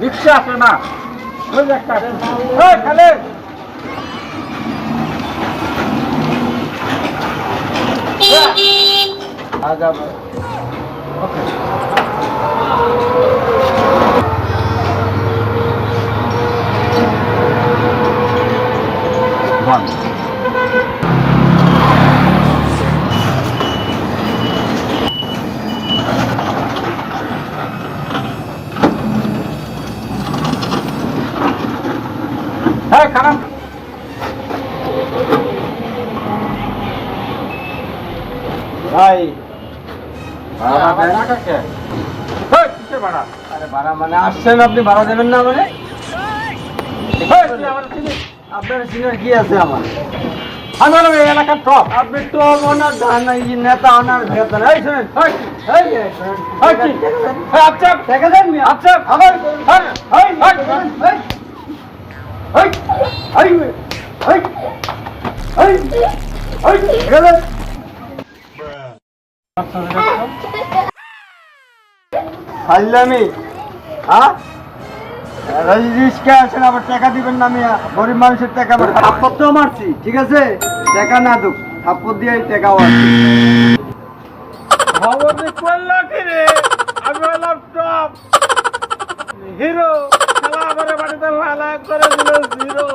রিক্সা আসে না। ওকে। One. হ্যাঁ খারাপ ভাই আরে ভাড়া মানে আসছেন আপনি ভাড়া দেবেন না মানে? আপনার সিনিয়র কি আছে আমার? আমি হলাম এলাকার টপ। আপনি তো ওনার ধান এই নেতা ওনার ভেতর। এই শুনেন আচ্ছা, দেখে দেন আচ্ছা, আবার, ফাইলামি হ্যাঁ রিস্কে আছেন? আবার টাকা দিবেন না মিয়া। গরিব মানুষের টাকা আবার থাপ্পড় তো মারছি ঠিক আছে? টাকা না দুক থাপ্পড় দিয়ে টাকা আসছে ভবনে করল কি রে? আমি হলাম টপ হিরো খেলা আমার বাড়িতে লালা করে দিল জিরো।